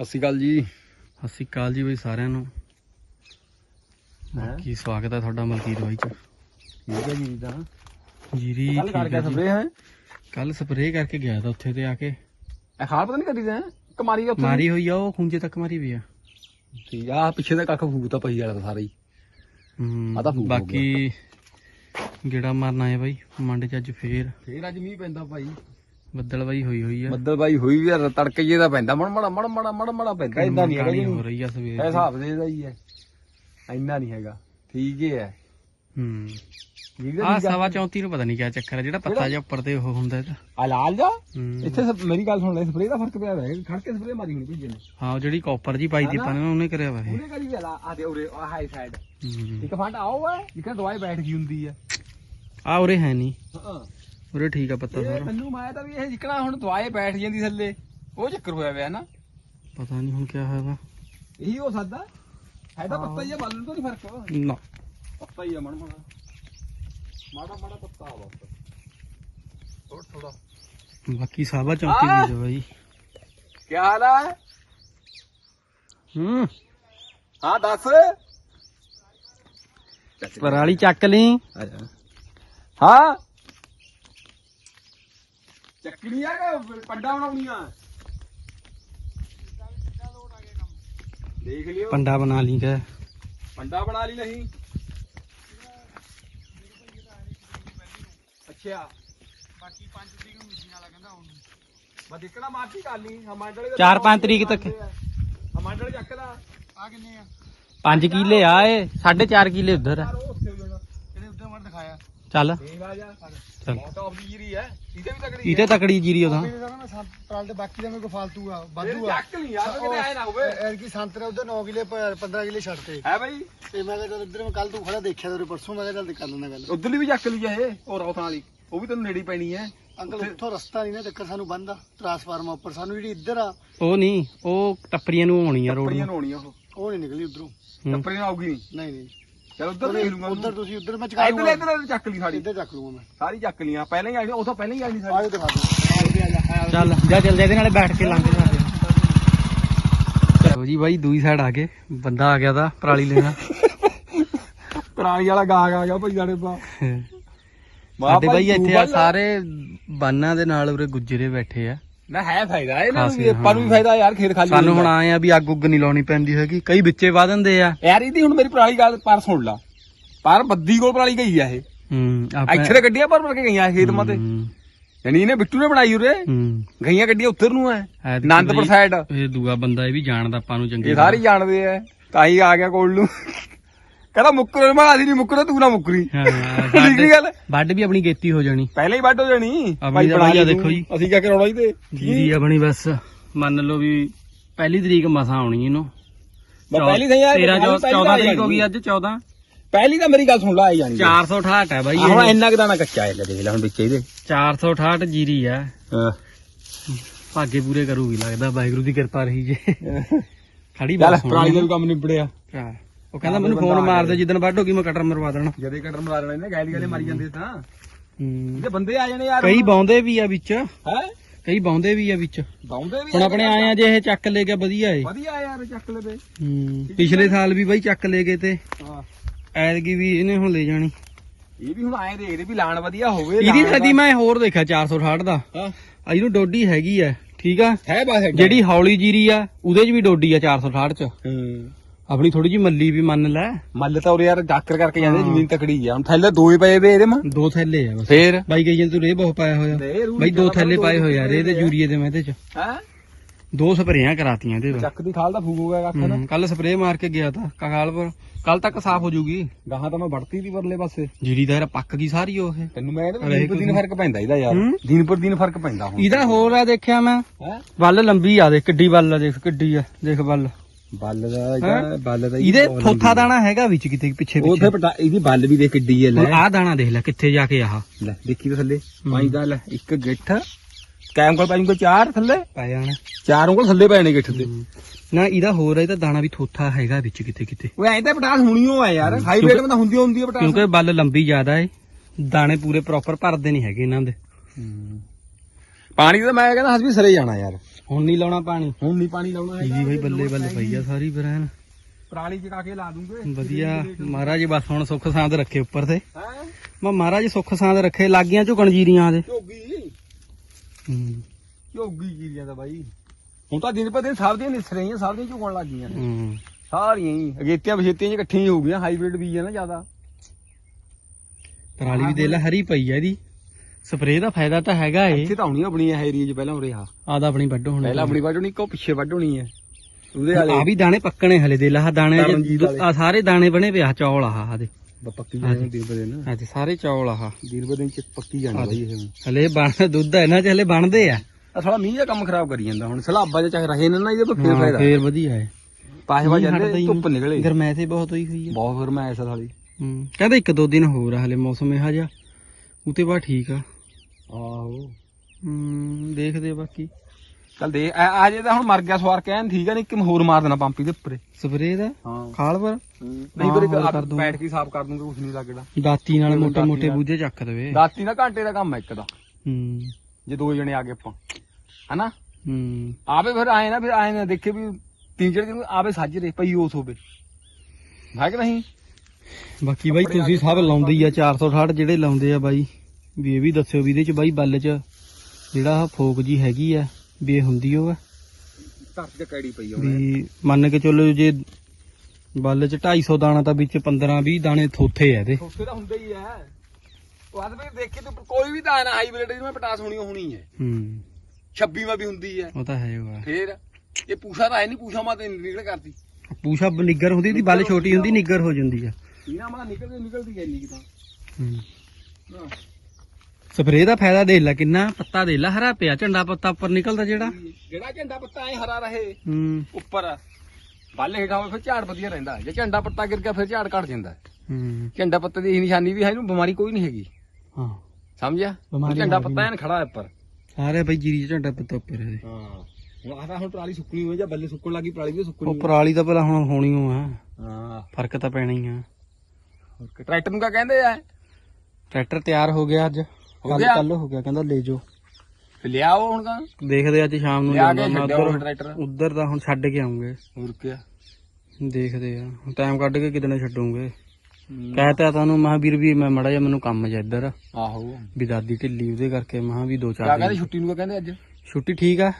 ਸਤਿ ਸ਼੍ਰੀ ਅਕਾਲ ਜੀ। ਸਤਿ ਸ਼੍ਰੀ ਅਕਾਲ ਜੀ ਬਈ ਸਾਰਿਆਂ ਨੂੰ। ਕੀ ਸਵਾਗਤ ਹੈ ਤੁਹਾਡਾ ਮਲਕੀਤ ਬਾਈ ਚ। ਠੀਕ ਹੈ ਜੀ ਤਾਂ ਜੀਰੀ ਕੱਲ ਸਪਰੇ ਹੈ ਕੱਲ ਕਰਕੇ ਗਿਆ ਤਾਂ ਉੱਥੇ ਤੇ ਆ ਕੇ। ਇਹ ਖਾਲ ਪਤਾ ਨਹੀਂ ਕਰੀ ਦਾ ਕਮਾਰੀ ਦਾ ਉੱਥੇ? ਮਾਰੀ ਹੋਈ ਆ ਉਹ ਖੁੰਝੇ ਤੱਕ ਮਾਰੀ ਵੀ ਆ। ਠੀਕ ਆ ਪਿੱਛੇ ਦਾ ਕੱਖ ਫੂਕ ਤਾਂ ਪਈ ਵਾਲਾ ਸਾਰਾ ਹੀ। ਹਮ, ਆ ਤਾਂ ਫੂਕ ਹੋ ਬਾਕੀ ਗੇੜਾ ਮਾਰਨ ਆਏ ਬਾਈ ਮੰਡ ਚ ਅੱਜ ਫੇਰ। ਫੇਰ ਅੱਜ ਮੀਂਹ ਪੈਂਦਾ ਭਾਈ। ਬੱਦਲ ਬਾਈ ਹੋਈ ਹੋਈ ਆ। ਬੱਦਲ ਬਾਈ ਹੋਈ ਵੀ ਆ, ਤੜਕੇ ਜੇ ਦਾ ਪੈਂਦਾ ਮੜ ਮੜਾ ਮੜ ਮੜਾ ਮੜ ਮੜਾ ਪੈਂਦਾ ਇਦਾਂ ਨਹੀਂ ਹੈਗਾ ਕਾਲੀ ਜੀ। ਹੋ ਰਹੀ ਆ ਇਹ ਸਵੇਰ ਦੀ। ਹਿਸਾਬ ਦੇ ਦਾ ਹੀ ਹੈ। ਇੰਨਾ ਨਹੀਂ ਹੈਗਾ। ਠੀਕ ਹੀ ਹੈ। ਹੂੰ। ਆ ਹੈ ਸਵਾ 34 ਨੂੰ ਪਤਾ ਨਹੀਂ ਕਿਆ ਚੱਕਰ ਹੈ ਜਿਹੜਾ ਪੱਤਾ ਜਿਹਾ ਉੱਪਰ ਤੇ ਉਹ ਹੁੰਦਾ ਇਹਦਾ। ਆ ਲਾਲ ਜਾ? ਹੂੰ। ਇੱਥੇ ਮੇਰੀ ਗੱਲ ਸੁਣ ਲੈ ਸਪਰੇ ਦਾ ਫ਼ਰਕ ਪਿਆ ਹੋਇਆ ਖੜ ਕੇ ਸਪਰੇ ਮਾਰੀ ਹੋਣੀ ਭੇਜੇ ਨੇ। ਹਾਂ ਜਿਹੜੀ ਕਾਪਰ ਜੀ ਪਾਈ ਦੀ ਨਾ ਉਹਨੇ ਕਰਿਆ ਵਾ ਇਹ। ਉਹਨੇ ਕਰੀ ਵੇਲਾ ਆ ਦੇ ਉਰੇ ਆ ਹਾਈ ਸਾਈਡ ਹੂੰ। ਇੱਕ ਫੰਡ ਆਓ ਵਾ ਜਿੱਥੇ ਦਵਾਈ ਬੈਠ ਗਈ ਹੁੰਦੀ ਹੈ ਆ ਉਰੇ ਹੈ ਨਹੀਂ ਹਾਂ। ਉਰੇ ਠੀਕ ਆ ਪੱਤਾ ਇਹ ਸਾਰਾ। ਮੈਨੂੰ ਮਾਇਆ ਤਾਂ ਵੀ ਇਹ ਜਿਕਣਾ ਹੁਣ ਦਵਾਈ ਬੈਠ ਜਾਂਦੀ ਥੱਲੇ। ਉਹ ਚੱਕਰ ਹੋਇਆ ਪਿਆ ਨਾ। ਪਤਾ ਨਹੀਂ ਹੁਣ ਕਿਆ ਹੋਇਆ ਵਾ। ਇਹੀ ਹੋ ਸਕਦਾ ਹੈ ਤਾਂ ਪੱਤਾ ਹੀ ਆ ਬਾਲਣ ਤੋਂ ਨਹੀਂ ਫ਼ਰਕ। ਨਾ। ਪੱਤਾ ਹੀ ਆ ਮਣ ਮਣਾ ਮਾੜਾ ਮਾੜਾ ਪੱਤਾ ਆ ਬਸ। ਥੋੜਾ ਥੋੜਾ ਬਾਕੀ ਸਾਬਾ ਚੌਂਕੀ! ਦੀ ਬਾਈ। ਕੀ ਹਾਲ ਹੈ ਹੂੰ। ਹਾਂ ਦੱਸ। ਪਰਾਲੀ ਚੱਕ ਲਈ। ਹਾਂ। ਚੱਕਣੀ ਆ ਕਿ ਪੰਡਾ ਬਣਾਉਣੀਆਂ। ਦੇਖ ਲਿਓ। ਪੰਡਾ ਬਣਾ ਲਈ ਕਹ ਪੰਡਾ ਬਣਾ ਲਈ ਨਹੀਂ। ਅੱਛਾ। ਬਾਕੀ 5 ਤਰੀਕ ਨੂੰ ਮਸ਼ੀਨ ਵਾਲਾ ਕਹਿੰਦਾ ਹੁਣ। ਮੈਂ ਦੇਖਣਾ ਮਾਰਤੀ ਕਰ ਲਈ। ਹਮਾਂਡਲੇ ਚਾਰ ਪੰਜ ਤਰੀਕ ਤੱਕ। ਹਮਾਂਡਲੇ ਚੱਕਦਾ ਆ ਕਿੰਨੇ ਆ? 5 ਕਿੱਲੇ ਆ ਏ 4.5 ਕਿੱਲੇ ਉਧਰ ਆ ਯਾਰ ਉਹ ਉੱਥੇ ਹੋ ਜਾਣਾ ਇਹਨੇ ਉੱਧਰ ਮੜ ਦਿਖਾਇਆ ਚੱਲ। ਦੇਖ ਆ ਜਾ। ਚੱਲ। ਬਹੁਤ ਆਪ ਦੀ ਜੀਰੀ ਹੈ ਇਹਦੇ ਵੀ ਤਕੜੀ ਜੀਰੀ ਉਹਦਾ ਟਰਾਲ ਦੇ ਬਾਕੀ ਦਾ ਮੇਰੇ ਕੋ ਫਾਲਤੂ ਆ ਵਾਧੂ ਆ। ਚੱਕ ਲਈ ਯਾਰ ਕਿਤੇ ਆਏ ਨਾ ਹੋਵੇ। ਐਰ ਕੀ ਸੰਤਰੇ ਉਧਰ 9 ਕਿਲੇ 15 ਕਿਲੇ ਛੱਡਤੇ ਹੈ ਬਾਈ। ਤੇ ਮੈਂ ਕਿਹਾ ਇੱਧਰ ਮੈਂ ਕੱਲ ਤੂੰ ਖੜਾ ਦੇਖਿਆ ਤੇਰੇ ਪਰਸੋਂ ਮੈਂ ਕਿਹਾ ਚੱਲ ਕਰ ਲੈਣਾ ਗੱਲ। ਉਧਰਲੀ ਵੀ ਚੱਕ ਲਈ ਆ ਇਹ ਉਹ ਰੌਥਾਂ ਵਾਲੀ। ਉਹ ਵੀ ਤੈਨੂੰ ਨੇੜੇ ਪੈਣੀ ਹੈ ਅੰਕਲ ਉੱਥੋਂ ਰਸਤਾ ਨਹੀਂ ਨਾ ਚੱਕਰ ਸਾਨੂੰ ਬੰਦਾ ਟਰਾਂਸਫਾਰਮਰ ਉੱਪਰ। ਸਾਨੂੰ ਜਿਹੜੀ ਇੱਧਰ ਆ ਉਹ ਨਹੀਂ ਉਹ ਟੱਪਰੀਆਂ ਨੂੰ ਆਉਣੀ ਆ ਰੋਡ ਟੱਪਰੀਆਂ ਨੂੰ। ਉਹ। ਉਹ ਨਹੀਂ ਨਿਕਲੀ ਉਧਰੋਂ। ਟੱਪਰੀਆਂ ਆਉਗੀ ਨਹੀਂ। ਨਹੀਂ ਨਹੀਂ। ਚਲ ਉਧਰ ਦੇਖ ਲੂੰਗਾ। ਉਧਰ ਤੁਸੀਂ ਉਧਰ ਮੈਂ ਚਕਾ ਇੱਧਰ ਲੂੰਗਾ। ਇੱਧਰ ਚੱਕ ਲਈ ਸਾਰੀ। ਇੱਧਰ ਚੱਕ ਲੂੰਗਾ ਮੈਂ। ਸਾਰੀ ਚੱਕ ਲੀਆਂ ਪਹਿਲਾਂ ਹੀ ਆਈ ਉਹ ਤਾਂ ਪਹਿਲਾਂ ਹੀ ਆਈ ਸਾਰੀ। ਆਜੋ ਦਿਖਾ ਦੂੰ ਚੱਲ ਜਾ। ਚੱਲ ਜਾ ਇਹਦੇ ਨਾਲੇ ਬੈਠ ਕੇ ਲੰਘ ਜਾ। ਚਲੋ ਜੀ ਬਾਈ ਦੂਈ ਸਾਈਡ ਆ ਗਏ। ਬੰਦਾ ਆ ਗਿਆ ਤਾਂ ਪਰਾਲੀ ਲੈਣਾ। ਪੁਰਾਣੀ ਵਾਲਾ ਗਾ ਗਾ ਗਿਆ ਭਾਈ ਸਾਡੇ ਪਾ ਸਾਡੇ ਬਾਈ ਇੱਥੇ ਆ। ਸਾਰੇ ਬਾਨਾਂ ਦੇ ਨਾਲ ਉਰੇ ਗੁੱਜਰੇ ਬੈਠੇ ਆ। ਨਾ ਹੈ ਫਾਇਦਾ ਇਹਨਾਂ ਨੂੰ ਵੀ ਆਪਾਂ ਨੂੰ ਵੀ ਫਾਇਦਾ ਯਾਰ ਖੇਤ ਖਾਲੀ ਸਾਨੂੰ ਹੁਣ। ਆਏ ਆ ਵੀ ਅੱਗ ਉੱਗ ਨਹੀਂ ਲਾਉਣੀ ਪੈਂਦੀ ਹੈਗੀ ਕਈ ਵਿੱਚੇ ਵਾ ਦਿੰਦੇ ਆ। ਯਾਰ ਇਹਦੀ ਹੁਣ ਮੇਰੀ ਪੁਰਾਣੀ ਗੱਲ ਪਰ ਸੁਣ ਲਾ। ਪਰ ਬੱਦੀ ਕੋਲ ਪੁਰਾਣੀ ਗਈ ਆ ਇਹ। ਹੂੰ ਇੱਥੇ ਤੇ ਗੱਡੀਆਂ ਭਰ ਭਰ ਕੇ ਗਈਆਂ ਖੇਤ ਮਾ ਤੇ ਯਾਨੀ ਇਹਨੇ ਬਿੱਟੂ ਨੇ ਬਣਾਈ ਉਰੇ। ਹੂੰ। ਗਈਆਂ ਗੱਡੀਆਂ ਉੱਧਰ ਨੂੰ ਐ। ਆਨੰਦਪੁਰ ਸਾਈਡ ਇਹ ਦੂਆ ਬੰਦਾ ਇਹ ਵੀ ਜਾਣਦਾ ਆਪਾਂ ਨੂੰ ਚੰਗੀ ਇਹ ਸਾਰੇ ਜਾਣਦੇ ਐ। ਤਾਂ ਹੀ ਆ ਗਿਆ ਕੋਲ ਨੂੰ। ਕਹਿੰਦਾ ਮੁੱਕਰ ਮੈਂ ਆਦੀ ਨਹੀਂ ਮੁੱਕਰ ਤੂੰ ਨਾ ਮੁੱਕਰੀ। ਹਾਂ ਠੀਕ ਨੀ ਗੱਲ? ਵੱਡ ਵੀ ਆਪਣੀ ਗੇਤੀ ਹੋ ਜਾਣੀ। ਪਹਿਲਾਂ ਹੀ ਵੱਢ ਹੋ ਜਾਣੀ। ਤਾਂ ਬਣਾ ਦੇਖੋ। ਜੀ। ਅਸੀਂ ਕਿਆ ਕਰਾਉਣਾ ਇਹਦੇ ਜੀਰੀ ਆਪਣੀ ਬਸ ਮੰਨ ਲਓ ਵੀ ਪਹਿਲੀ ਤਰੀਕ ਮਸਾਂ ਆਉਣੀ ਇਹਨੂੰ। ਪਹਿਲੀ ਸਹੀ ਆ 13 ਪਹਿਲੀ 14 ਆਈ ਤਰੀਕ ਹੋ ਗਈ। ਅੱਜ 14 ਪਹਿਲੀ ਤਾਂ ਮੇਰੀ ਗੱਲ ਸੁਣ ਲਾ ਆਈ ਜਾਣੀ। 468 ਹੈ ਬਾਈ ਹੁਣ ਇੰਨਾ ਕੁ ਦਾਣਾ ਕੱਚਾ ਹੈ ਦੇਖ ਲੈ ਹੁਣ ਵਿੱਚ ਇਹਦੇ। 468 ਜੀਰੀ ਆ। ਹਾਂ। ਭਾਗੇ ਪੂਰੇ ਕਰੂਗੀ ਲੱਗਦਾ ਵਾਹਿਗੁਰੂ ਦੀ ਕਿਰਪਾ ਰਹੀ ਜੇ। ਖੜੀ ਬਹੁਤ ਪੁਰਾਣੀ ਦਾ ਵੀ ਕੰਮ ਨਿਬੜਿਆ। ਆ। ਉਹ ਕਹਿੰਦਾ ਮੈਨੂੰ ਫੋਨ ਮਾਰ ਦੇ ਜਿੱਦਣ ਵੱਢ ਹੋ ਗਈ ਮੈਂ ਕਟਰ ਮਰਵਾ ਦੇਣਾ। ਜਦੇ ਕਟਰ ਮਾਰ ਲੈਣੇ ਨੇ ਗੈਲੀ ਗੈਲੇ ਮਾਰੀ ਜਾਂਦੇ ਤਾਂ। ਹੂੰ। ਇਹਦੇ ਬੰਦੇ ਆ ਜਾਣੇ ਯਾਰ। ਕਈ ਬਾਉਂਦੇ ਵੀ ਆ ਵਿੱਚ। ਹੈ? ਕਈ ਬਾਉਂਦੇ ਵੀ ਆ ਵਿੱਚ। ਬਾਉਂਦੇ ਵੀ ਹੁਣ ਆਪਣੇ ਆਏ ਆ ਜੇ ਇਹ ਚੱਕ ਲੈ ਗਿਆ ਵਧੀਆ ਏ। ਵਧੀਆ ਯਾਰ ਚੱਕ ਲੈ ਬੇ ਹੂੰ। ਪਿਛਲੇ ਸਾਲ ਵੀ ਬਾਈ ਚੱਕ ਲੈ ਗਏ ਤੇ। ਹਾਂ। ਐਤਕੀ ਵੀ ਇਹਨੇ ਹੁਣ ਲੈ ਜਾਣੀ। ਇਹ ਵੀ ਹੁਣ ਆਏ ਦੇਖਦੇ ਵੀ ਲਾਣ ਵਧੀਆ ਹੋਵੇ ਇਹਦੀ ਸਦੀ ਮੈਂ ਹੋਰ ਦੇਖਿਆ 468 ਦਾ। ਹਾਂ। ਇਹਨੂੰ ਡੋਡੀ ਹੈਗੀ ਆ ਠੀਕ ਆ? ਹੈ ਬਸ। ਜਿਹੜੀ ਹੌਲੀ ਜੀਰੀ ਆ ਉਹਦੇ 'ਚ ਵੀ ਡੋਡੀ ਆ 468 ਚ। ਹੂੰ। ਆਪਣੀ ਥੋੜੀ ਜੀ ਮੱਲੀ ਵੀ ਮੰਨ ਲੈ। ਮੱਲ ਤਾਂ ਉਰੇ ਯਾਰ ਡਾਕਰ ਕਰਕੇ ਜਾਂਦੇ ਜ਼ਮੀਨ ਤਕੜੀ ਆ। ਹੁਣ ਥੱਲੇ ਦੋ ਹੀ ਪਏ ਵੇ ਇਹਦੇ ਮਾਂ। ਦੋ ਥੈਲੇ ਆ ਬਸ। ਫੇਰ? ਬਾਈ ਕਹੀ ਜਾਂਦੇ ਤੂੰ ਰੇ ਬਹੁਤ ਪਾਇਆ ਹੋਇਆ। ਦੇ ਬਾਈ ਦੋ ਥੈਲੇ ਪਾਏ ਹੋਏ ਆ ਰੇ ਤੇ ਯੂਰੀਏ ਦੇ ਮੈਂ ਇਹਦੇ 'ਚ। ਹੈ? ਦੋ ਸਪਰੇਆਂ ਕਰਾਤੀਆਂ ਇਹਦੇ ਵਿੱਚ ਚੱਕ ਦੀ ਖਾਲ ਦਾ ਫੂਕੂਗਾ ਕੱਖ ਨਾ। ਕੱਲ ਸਪਰੇਅ ਮਾਰ ਕੇ ਗਿਆ ਤਾਂ ਕਕਾਲਪੁਰ ਕੱਲ ਤੱਕ ਸਾਫ਼ ਹੋ ਜੂਗੀ। ਗਾਹਾਂ ਤਾਂ ਮੈਂ ਵੜਤੀ ਦੀ ਪਰਲੇ ਪਾਸੇ। ਜੀਰੀ ਦਾ ਯਾਰ ਪੱਕ ਗਈ ਸਾਰੀ ਉਹ। ਇਹ ਤੈਨੂੰ ਮੈਂ ਅਰੇ ਦਿਨ ਪਰ ਦਿਨ ਫ਼ਰਕ ਪੈਂਦਾ ਇਹਦਾ ਯਾਰ? ਦਿਨ ਪਰ ਦਿਨ ਫ਼ਰਕ ਪੈਂਦਾ ਹੁਣ। ਇਹਦਾ ਹੋਰ ਆ ਦੇਖਿਆ ਮੈਂ। ਵੱਲ ਲੰਬੀ ਆ ਦੇਖ ਕਿੱਡੀ ਵੱਲ ਆ ਦੇਖ ਕਿੱਡੀ ਆ। ਦੇਖ ਵੱਲ। ਬੱਲ ਦਾ ਇਹਦਾ- ਬੱਲ ਦਾ ਇਹਦੇ ਥੋਥਾ ਦਾਣਾ ਹੈਗਾ ਵਿੱਚ ਕਿਤੇ ਪਿੱਛੇ ਉਹ ਪਿੱਛੇ। ਇਹਦੀ ਬੱਲ ਵੀ ਦੇ ਕਿੱਡੀ ਹੈ ਲੈ। ਆ ਦਾਣਾ ਦੇਖ ਲੈ ਕਿੱਥੇ ਜਾ ਕੇ ਆਹ। ਲੈ ਦੇਖੀ ਤਾਂ ਥੱਲੇ। ਮਾਈ ਦਾ ਲੈ ਇੱਕ ਗਿੱਠ। ਕੈਮ ਕੋਲ ਪਾਈ ਕੋ ਚਾਰ ਥੱਲੇ। ਪੈ ਜਾਣਾ। ਚਾਰ ਉਂਗਲ ਥੱਲੇ ਪਏ ਨੇ ਗਿੱਠ ਤੇ ਨਾ ਇਹਦਾ ਹੋਰ ਆ ਇਹਦਾ ਦਾਣਾ ਵੀ ਥੋਥਾ ਹੈਗਾ ਵਿੱਚ ਕਿਤੇ ਕਿਤੇ। ਉਹ ਐਂ ਤਾਂ ਪਟਾਸ ਹੁਣੀ ਹੋ ਆ ਯਾਰ। ਹਾਈਬ੍ਰਿਡ ਮੈਂ ਤਾਂ ਹੁੰਦੀ ਹੁੰਦੀ ਹੈ ਪਟਾਸ। ਕਿਉਂਕਿ ਬੱਲ ਲੰਬੀ ਜ਼ਿਆਦਾ ਏ। ਦਾਣੇ ਪੂਰੇ ਪ੍ਰੋਪਰ ਭਰਦੇ ਨਹੀਂ ਹੈਗੇ ਇਹਨਾਂ ਦੇ। ਪਾਣੀ ਤਾਂ ਮੈਂ ਕਹਿੰਦਾ ਹਸ ਵੀ ਸਰੇ ਜਾਣਾ ਯਾਰ। ਹੁਣ ਨਹੀਂ ਲਾਉਣਾ ਪਾਣੀ। ਹੁਣ ਨਹੀਂ ਪਾਣੀ ਲਾਉਣਾ ਜੀ ਬਈ ਬੱਲੇ ਬੱਲੇ ਪਈ ਆ ਸਾਰੀ ਫਿਰ ਐਨ। ਪਰਾਲੀ ਚਕਾ ਕੇ ਲਾ ਦੂੰਗੇ। ਵਧੀਆ। ਮਹਾਰਾਜ ਬਸ ਹੁਣ ਸੁੱਖ ਸਾਂਦ ਰੱਖੇ ਉੱਪਰ ਤੇ। ਹੈ? ਮੈਂ ਮਹਾਰਾਜ ਸੁੱਖ ਸਾਂਦ ਰੱਖੇ ਲੱਗੀਆਂ ਝੁਕਣ ਜੀਰੀਆਂ ਦੇ। ਝੋਗੀ? ਹੂੰ। ਝੋਗੀ ਜੀਰੀਆਂ ਦਾ ਬਾਈ। ਹੁਣ ਤਾਂ ਦਿਨ ਪਰ ਦਿਨ ਸਭ ਦੀਆਂ ਨਿਸਰ ਰਹੀਆਂ ਸਭ ਦੀਆਂ ਝੁਕਣ ਲੱਗ ਗਈਆਂ। ਹੂੰ। ਸਾਰੀਆਂ ਹੀ। ਅਗੇਤੀਆਂ ਬਛੇਤੀਆਂ ਇਕੱਠੀਆਂ ਹੀ ਹੋ ਗਈਆਂ ਹਾਈਬ੍ਰਿਡ ਬੀਜ ਆ ਨਾ ਜ਼ਿਆਦਾ। ਪਰਾਲੀ ਵੀ ਦੇ ਲੈ ਹਰੀ ਪਈ ਆ ਇਹਦੀ। ਸਪਰੇਅ ਦਾ ਫਾਇਦਾ ਤਾਂ ਹੈਗਾ ਏ। ਇੱਥੇ ਤਾਂ ਆਉਣੀ ਆਪਣੀ ਏਰੀਆ 'ਚ ਪਹਿਲਾਂ ਉਰੇ ਆ। ਆਦਾ ਆਪਣੀ ਵੱਢ ਹੋਣੀ ਪਹਿਲਾਂ ਆਪਣੀ ਵੱਢ ਹੋਣੀ ਕੋ ਪਿੱਛੇ ਵੱਢ ਹੋਣੀ ਹੈ ਉਹਦੇ ਆ ਵਾਲੇ ਵੀ ਦਾਣੇ ਪੱਕਣੇ ਹਲੇ ਦੇ ਲਾ ਆਹ ਦਾਣੇ। ਆ ਸਾਰੇ ਦਾਣੇ ਬਣੇ ਪਿਆ ਚੌਲ ਆਹ ਆਦੇ ਪੱਕੀ ਜਾਣੇ ਦਿਨ ਬ ਦਿਨ ਅੱਜ ਸਾਰੇ ਚੌਲ ਆਹ। ਦਿਨ ਬ ਦਿਨ ਚ ਪੱਕੀ ਜਾਣੀ ਬਾਈ ਇਹ। ਹਲੇ ਬਣ ਦੁੱਧ ਆ ਇਹਨਾਂ ਚ ਹਲੇ ਬਣਦੇ ਆ। ਆ ਥੋੜਾ ਮੀਂਹ ਦਾ ਕੰਮ ਖਰਾਬ ਕਰੀ ਜਾਂਦਾ ਹੁਣ। ਸਲਾਬਾ ਜਿਹਾ ਚਾਹ ਰਹੇ ਨੇ ਨਾ ਇਹਦੇ ਪਰ ਫੇਰ ਹਾਂ, ਫਾਇਦਾ। ਫੇਰ ਵਧੀਆ ਹੈ ਪਾਸੇ ਵਾ ਮੀਂਹ ਹਟਦਾ ਜਾਂਦੇ ਹੀ ਧੁੱਪ। ਨਿਕਲੇ। ਗਰਮੈਸ਼ ਹੀ ਬਹੁਤ ਹੋਈ ਹੋਈ ਹੈ ਬਹੁਤ ਫਿਰ ਮੈਂ ਐਸਾ ਥਾਲੀ ਹੂੰ। ਕਹਿੰਦੇ ਇੱਕ ਦੋ ਦਿਨ ਹੋਰ ਆ ਹਲੇ ਮੌਸਮ ਇਹੋ ਜਿਹਾ। ਉਤੇ ਬਾਅਦ ਠੀਕ ਆ। ਆਹੋ। ਹੂੰ ਦੇਖਦੇ ਬਾਕੀ। ਚੱਲ ਦੇ ਆ ਜੇ ਤਾਂ ਹੁਣ ਮਰ ਗਿਆ ਸਵਾਰ ਕਹਿਣ ਠੀਕ ਆ ਨਹੀਂ ਕਿ ਹੋਰ ਮਾਰ ਦੇਣਾ ਪੰਪੀ ਦੇ ਉੱਪਰ। ਸਪਰੇਅ ਦਾ? ਹਾਂ। ਖਾਲ ਪਰ? ਨਹੀਂ ਪਰ ਇੱਕ ਹੋਰ ਆਪ ਕਰ ਦੂੰਗਾ। ਬੈਠ ਕੇ ਸਾਫ਼ ਕਰ ਦੂੰਗੇ ਕੁਛ ਨਹੀਂ ਲੱਗਦਾ। ਦਾਤੀ ਨਾਲ ਮੋਟੇ ਮੋਟੇ। ਬੂਝੇ ਚੱਕ ਦੇਵੇ। ਦਾਤੀ ਨਾ ਘੰਟੇ ਦਾ ਕੰਮ ਹੈ ਇੱਕ ਦਾ। ਹੂੰ। ਜੇ ਦੋ ਜਣੇ ਆ ਗਏ ਆਪਾਂ। ਹਨਾ? ਹੂੰ। ਆਵੇ ਫਿਰ ਆਏ ਨਾ ਫਿਰ ਆਏ ਨਾ ਦੇਖੇ ਵੀ ਤਿੰਨ ਚਾਰ ਦਿਨ ਆਵੇ ਸਾਜਰੇ ਪਈ ਉਸ ਹੋਵੇ ਹੈ ਕਿ ਨਹੀਂ? ਬਾਕੀ ਬਾਈ ਤੁਸੀਂ ਸਭ ਲਾਉਂਦੇ ਹੀ ਆ 468 ਜਿਹੜੇ ਲਾਉਂਦੇ ਆ ਬਾਈ। ਵੀ ਇਹ ਵੀ ਦੱਸਿਓ ਵੀ ਇਹਦੇ ਚ ਬਾਈ ਬੱਲ ਚ ਜਿਹੜਾ ਫੋਕ ਜੀ ਹੈਗੀ ਆ ਵੀ ਇਹ ਹੁੰਦੀ ਉਹ ਆ ਘਰ ਤੇ ਕੈੜੀ ਪਈ ਵੀ ਮੰਨ ਕੇ ਚੱਲੋ ਜੇ ਬੱਲ ਚ 250 ਦਾਣਾ ਤਾਂ ਵਿੱਚ 15 20 ਦਾਣੇ ਥੋਥੇ ਆ ਇਹਦੇ। ਉੱਥੇ ਤਾਂ ਹੁੰਦਾ ਹੀ ਹੈ ਉਹ ਆਦ ਵੀ ਦੇਖੇ ਤੂੰ ਕੋਈ ਵੀ ਤਾਂ ਨਾ ਹਾਈਬ੍ਰਿਡ ਜਿਹਨੂੰ ਪਟਾਸ ਹੋਣੀ ਓ ਹੋਣੀ ਹੈ। ਹੂੰ। 26 ਮਾ ਵੀ ਹੁੰਦੀ ਹੈ। ਉਹ ਤਾਂ ਹੈ ਉਹ ਆ ਫੇਰ ਇਹ ਪੂਛਾ ਤਾਂ ਹੈ ਨਹੀਂ ਪੂਛਾ ਮਾ ਤੇ ਨਿਕਲ ਕਰਦੀ। ਪੂਛਾ ਨਿੱਗਰ ਹੁੰਦੀ ਦੀ ਬੱਲ ਛੋਟੀ ਹੁੰਦੀ ਨਿੱਗਰ ਹੋ ਜਾਂਦੀ ਆ। ਇਹਨਾਂ ਮਾ ਨਿਕਲਦੀ ਨਿਕਲਦੀ ਹੈ ਨਹੀਂ ਤਾਂ। ਹੂੰ। ਹਾਂ। ਸਪਰੇਅ ਦਾ ਫਾਇਦਾ ਦੇ ਲੈ ਕਿੰਨਾ ਪੱਤਾ ਦੇ ਲੈ ਹਰਾ ਪਿਆ ਝੰਡਾ ਪੱਤਾ ਉੱਪਰ ਨਿਕਲਦਾ ਜਿਹੜਾ। ਜਿਹੜਾ ਝੰਡਾ ਪੱਤਾ ਐ ਹਰਾ ਰਹੇ ਹੂੰ। ਉੱਪਰ। ਬੱਲ ਹੇਠਾਂ ਹੋਵੇ ਫਿਰ ਝਾੜ ਵਧੀਆ ਰਹਿੰਦਾ। ਜੇ ਝੰਡਾ ਪੱਤਾ ਗਿਰ ਗਿਆ ਫਿਰ ਝਾੜ ਘਟ ਜਾਂਦਾ। ਹੂੰ। ਝੰਡਾ ਪੱਤੇ ਦੀ ਇਹ ਨਿਸ਼ਾਨੀ ਵੀ ਹੈ ਇਹਨੂੰ ਬਿਮਾਰੀ ਕੋਈ ਨਹੀਂ ਹੈਗੀ। ਹਾਂ। ਸਮਝਿਆ? ਝੰਡਾ ਪੱਤਾ ਐਨ ਖੜਾ ਹੈ ਉੱਪਰ। ਸਾਰੇ ਬਾਈ ਜੀਰੀ ਝੰਡਾ ਪੱਤਾ ਉੱਪਰ ਇਹਦੇ ਹਾਂ। ਹੁਣ ਆਦਾ ਹੁਣ ਟਰਾਲੀ ਸੁੱਕਣੀ ਹੋਈ ਜਾਂ ਬੱਲੇ ਸੁੱਕਣ ਲੱਗੀ ਪਰਾਲੀ ਵੀ ਸੁੱਕਣੀ ਉਹ ਪਰਾਲੀ ਤਾਂ ਪਹਿਲਾਂ ਹੁਣ ਹੋਣੀ ਓ ਆ। ਹਾਂ। ਫ਼ਰਕ ਤਾਂ ਪੈਣਾ ਹੀ ਆ। ਟਰੈਕਟਰ ਨੂੰ ਕਾ ਕਹਿੰਦੇ ਆ? ਟਰੈਕਟਰ ਤਿਆਰ ਹੋ ਗਿਆ ਅੱਜ। ਹੋ ਗਿਆ? ਕੱਲ ਹੋ ਗਿਆ ਕਹਿੰਦਾ ਲੈ ਜਾਓ। ਤੇ ਲਿਆਓ ਹੁਣ ਕਾ ਦੇਖਦੇ ਅੱਜ ਸ਼ਾਮ ਨੂੰ ਲਿਆ ਕੇ ਉਹ ਉੱਧਰ ਟਰੈਕਟਰ? ਉੱਧਰ ਦਾ ਹੁਣ ਛੱਡ ਕੇ ਆਉਂਗੇ। ਹੋਰ ਕੀ ਦੇਖਦੇ ਆ। ਟਾਈਮ ਕੱਢ ਕੇ ਕਿਦਣੇ ਛੱਡੂਗੇ। ਕਹਿਤਾ ਤੁਹਾਨੂੰ ਮਹਾਵੀਰ ਵੀ ਮੈਂ ਮੜਾ ਜਾ ਮੈਨੂੰ ਕੰਮ ਜਿਹਾ ਇੱਧਰ। ਆਹੋ। ਵੀ ਦਾਦੀ ਢਿੱਲੀ ਉਹਦੇ ਕਰਕੇ ਮਹਾ ਵੀ ਦੋ ਕਿਆ ਚਾਰ ਕਹਿੰਦੇ ਛੁੱਟੀ ਨੂੰ ਕਹਿੰਦੇ ਅੱਜ? ਛੁੱਟੀ ਠੀਕ ਆ।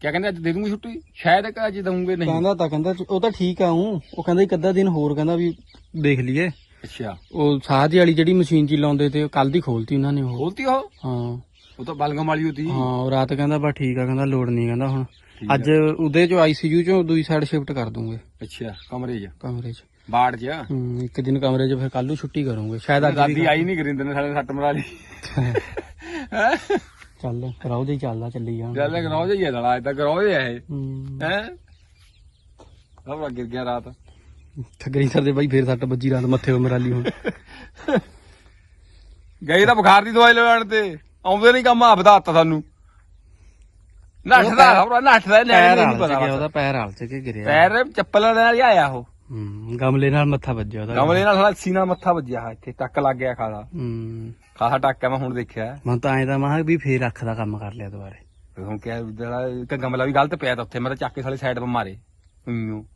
ਕਿਆ ਕਹਿੰਦੇ ਅੱਜ ਦੇ ਦੂੰਗੇ ਛੁੱਟੀ? ਸ਼ਾਇਦ ਅੱਜ ਦਊਂਗੇ ਨਹੀਂ। ਕਹਿੰਦਾ ਤਾਂ ਕਹਿੰਦਾ ਉਹ ਤਾਂ ਠੀਕ ਆ ਹੂੰ ਉਹ ਕਹਿੰਦਾ ਇੱਕ ਅੱਧਾ ਦਿਨ ਹੋਰ ਕਹਿੰਦਾ ਵੀ ਦੇਖ ਲਈਏ। ਅੱਛਾ। ਉਹ ਸਾਹ ਦੀ ਵਾਲੀ ਜਿਹੜੀ ਮਸ਼ੀਨ ਚ ਹੀ ਲਾਉਂਦੇ ਤੇ ਕੱਲ ਦੀ ਖੋਲਤੀ ਉਹਨਾਂ ਨੇ ਉਹ। ਖੋਲਤੀ ਉਹ? ਹਾਂ। ਉਹ ਤਾਂ ਬਲਗਮ ਵਾਲੀ ਹੁੰਦੀ ਹਾਂ ਉਹ ਰਾਤ ਕਹਿੰਦਾ ਬਸ ਠੀਕ ਆ ਕਹਿੰਦਾ ਲੋੜ ਨਹੀਂ ਕਹਿੰਦਾ ਹੁਣ। ਅੱਜ ਉਹਦੇ ਚੋਂ ਆਈਸੀਯੂ ਚੋਂ ਦੂਜੀ ਸਾਈਡ ਸ਼ਿਫਟ ਕਰ ਦੂੰਗੇ। ਅੱਛਾ ਕਮਰੇ 'ਚ। ਕਮਰੇ 'ਚ। ਬਾੜ 'ਚ? ਹੂੰ ਇੱਕ ਦਿਨ ਕਮਰੇ 'ਚ ਫਿਰ ਕੱਲ ਨੂੰ ਛੁੱਟੀ ਕਰੂੰਗੇ। ਸ਼ਾਇਦ ਅੱਜ ਦਾਦੀ ਵੀ ਆਈ ਨਹੀਂ ਗਰਿੰਦਰ ਨੇ ਸਾਡੇ ਸੱਟ ਮਰਾ ਲਈ। ਚੱਲ ਕਰਾਓ ਦੇ ਚੱਲਦਾ ਚੱਲੀ ਜਾਣ। ਚੱਲ ਗਰੋ ਜਾਈਏ ਦਲਾ ਇਦਾਂ ਗਰੋ ਜਿਹਾ ਇਹ ਹੂੰ। ਹੈ? ਸਭ ਗਿਰ ਗਿਆ ਰਾਤ। ਠਗਰੀ ਸਰ ਦੇ ਬਾਈ ਫੇਰ ਸੱਟ ਵੱਜੀ ਰਾਤ ਮੱਥੇ 'ਤੇ ਮਰਾਲੀ ਹੁਣ। ਗਏ ਤਾਂ ਬੁਖਾਰ ਦੀ ਦਵਾਈ ਲੈਣ ਤੇ। ਆਉਂਦੇ ਨਹੀਂ ਕੰਮ ਆ ਵਧਾਤਾ ਸਾਨੂੰ। ਨੱਠਦਾ ਖਬਰ ਨੱਠਦਾ ਲੈਣ ਨਹੀਂ ਪਤਾ ਉਹਦਾ ਪੈਰ ਹਾਲ ਚ ਕੇ ਗਿਰਿਆ। ਪੈਰ ਚੱਪਲ ਨਾਲ ਹੀ ਆਇਆ ਉਹ। ਹੂੰ ਗਮਲੇ ਨਾਲ ਮੱਥਾ ਵੱਜਿਆ ਉਹਦਾ। ਗਮਲੇ ਨਾਲ ਸਾਲਾ ਅੱਸੀ ਨਾਲ ਮੱਥਾ ਵੱਜਿਆ ਹੈ ਇੱਥੇ ਟੱਕ ਲੱਗ ਗਿਆ ਖਾਸਾ ਹੂੰ। ਖਾਸਾ ਟੱਕ ਹੈ ਮੈਂ ਹੁਣ ਦੇਖਿਆ। ਮੈਂ ਤਾਂ ਐਂ ਤਾਂ ਮਹਾ ਵੀ ਫੇਰ ਅੱਖ ਦਾ ਕੰਮ ਕਰ ਲਿਆ ਦੁਬਾਰੇ। ਹੁਣ ਕਿਹਾ ਜਿਹੜਾ ਇੱਕ ਗਮਲਾ ਵੀ ਗਲਤ ਪਿਆ ਤਾਂ ਉੱਥੇ ਮੈਂ ਤਾਂ ਚੱਕ ਕੇ ਸਾਲੇ ਸਾਈਡ 'ਤੇ ਮਾਰੇ। ਹੂੰ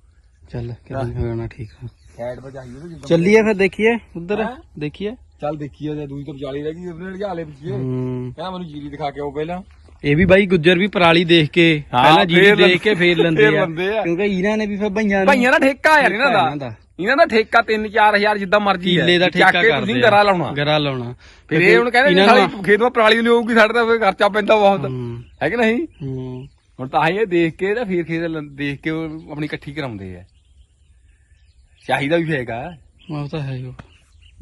ਚੱਲ ਕਿਦਾਂ ਹੋ ਜਾਣਾ ਠੀਕ ਆ। ਸਾਈਡ 'ਤੇ ਚਾਹੀਏ ਚੱਲੀਏ ਫਿਰ ਦੇਖੀਏ ਉਧਰ ਹੈਂ? ਦੇਖੀਏ। ਚੱਲ ਦੇਖੀਏ ਜੇ ਦੂਜੀ ਤੋਂ ਵਿਚਾਲੀ ਰਹਿ ਗਈ ਉਹਨੇ ਲਿਜਾ ਲੈ ਪਿੱਛੇ। ਹੂੰ। ਕਹਿੰਦਾ ਮੈਨੂੰ ਜੀਰੀ ਦਿਖਾ ਕੇ ਆਓ ਪਹਿਲਾਂ। ਇਹ ਵੀ ਬਾਈ ਗੁੱਜਰ ਵੀ ਪਰਾਲੀ ਦੇਖ ਕੇ ਹਾਂ, ਪਹਿਲਾਂ ਜੀਰੀ ਫੇਰ ਦੇਖ ਕੇ ਫੇਰ ਲੈਂਦੇ ਫੇਰ ਆ। ਲੈਂਦੇ ਆ। ਕਿਉਂਕਿ ਇਹਨਾਂ ਨੇ ਵੀ ਫਿਰ ਭਈਆਂ ਭਈਆਂ ਦਾ ਠੇਕਾ ਯਾਰ ਇਹਨਾਂ ਦਾ। ਦਾ। ਇਹਨਾਂ ਦਾ ਠੇਕਾ 3-4000 ਜਿੱਦਾਂ ਮਰਜ਼ੀ ਹੈ। ਕਿੱਲੇ ਦਾ ਠੇਕਾ ਕਰਦੇ ਤੁਸੀਂ। ਗਰਾ ਲਾਉਣਾ। ਗਰਾ ਲਾਉਣਾ। ਫਿਰ ਇਹ ਹੁਣ ਕਹਿੰਦੇ ਸਾਲੀ ਨੂੰ- ਖੇਤ ਵਿੱਚ ਪਰਾਲੀ ਨਹੀਂ ਹੋਊਗੀ ਸਾਡੇ ਤਾਂ ਫਿਰ ਖਰਚਾ ਪੈਂਦਾ ਬਹੁਤ। ਹੂੰ, ਹੈ ਕਿ ਨਹੀਂ? ਹੂੰ। ਹੁਣ ਤਾਂ ਹੀ ਇਹ ਦੇਖ ਕੇ ਤਾਂ ਫਿਰ ਖੇਤ ਲ- ਦੇਖ ਕੇ ਉਹ ਆਪਣੀ ਇਕੱਠੀ ਕਰਾਉਂਦੇ ਆ। ਚਾਹੀਦਾ ਵੀ ਹੈਗਾ। ਉਹ ਤਾਂ ਹੈ ਹੀ ਉਹ।